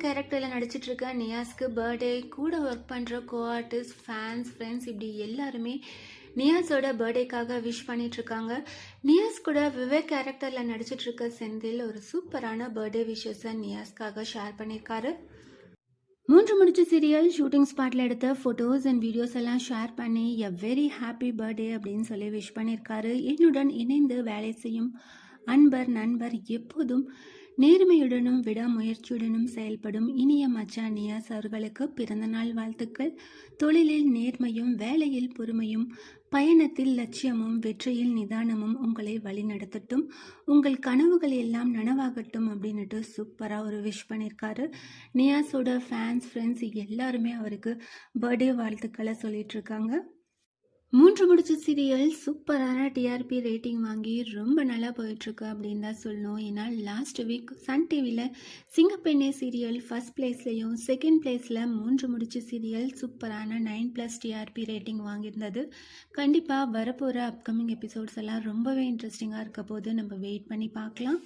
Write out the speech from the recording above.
கேரக்டர்ல நடிச்சிட்டு இருக்க நியாஸ்க்கு பர்த்டே கூட ஒர்க் பண்ற கோ ஆர்டிஸ்ட் ஃபேன்ஸ் ஃப்ரெண்ட்ஸ் இப்படி எல்லாருமே நியாஸோட பர்த்டேக்காக விஷ் பண்ணிட்டு இருக்காங்க. நியாஸ் கூட விவேக் கேரக்டர்ல நடிச்சிட்டு இருக்க செந்தில் ஒரு சூப்பரான பர்த்டே விஷஸை நியாஸ்க்காக ஷேர் பண்ணியிருக்காரு மூன்று முடிச்ச சீரியல் ஷூட்டிங் ஸ்பாட்டில் எடுத்த ஃபோட்டோஸ் அண்ட் வீடியோஸ் எல்லாம் ஷேர் பண்ணி எ வெரி ஹாப்பி பர்த்டே அப்படின்னு சொல்லி விஷ் பண்ணியிருக்காரு என்னுடன் இணைந்து வேலை செய்யும் அன்பர் நண்பர் எப்போதும் நேர்மையுடனும் விடாமுயற்சியுடனும் செயல்படும் இனிய மச்சான் நியாஸ் அவர்களுக்கு பிறந்தநாள் வாழ்த்துக்கள். தொழிலில் நேர்மையும் வேலையில் பொறுமையும் பயணத்தில் லட்சியமும் வெற்றியில் நிதானமும் உங்களை வழிநடத்தட்டும். உங்கள் கனவுகள் எல்லாம் நனவாகட்டும் அப்படின்னுட்டு சூப்பராக ஒரு விஷ் பண்ணியிருக்காரு நியாஸோட ஃபேன்ஸ் ஃப்ரெண்ட்ஸ் எல்லாருமே அவருக்கு பர்த்டே வாழ்த்துக்களை சொல்லிட்டு இருக்காங்க. மூன்று முடிச்ச சீரியல் சூப்பரான டிஆர்பி ரேட்டிங் வாங்கி ரொம்ப நல்லா போயிட்டுருக்கு அப்படின்னு தான் சொல்லணும். ஏன்னா லாஸ்ட் வீக் சன் டிவியில் சிங்கப்பெண்ணே சீரியல் ஃபர்ஸ்ட் பிளேஸ்லேயும் செகண்ட் பிளேஸில் மூன்று முடிச்ச சீரியல் சூப்பரான நைன் ப்ளஸ் டிஆர்பி ரேட்டிங் வாங்கியிருந்தது. கண்டிப்பாக வரப்போகிற அப்கமிங் எபிசோட்ஸ் எல்லாம் ரொம்பவே இன்ட்ரெஸ்டிங்காக இருக்க போது நம்ம வெயிட் பண்ணி பார்க்கலாம்.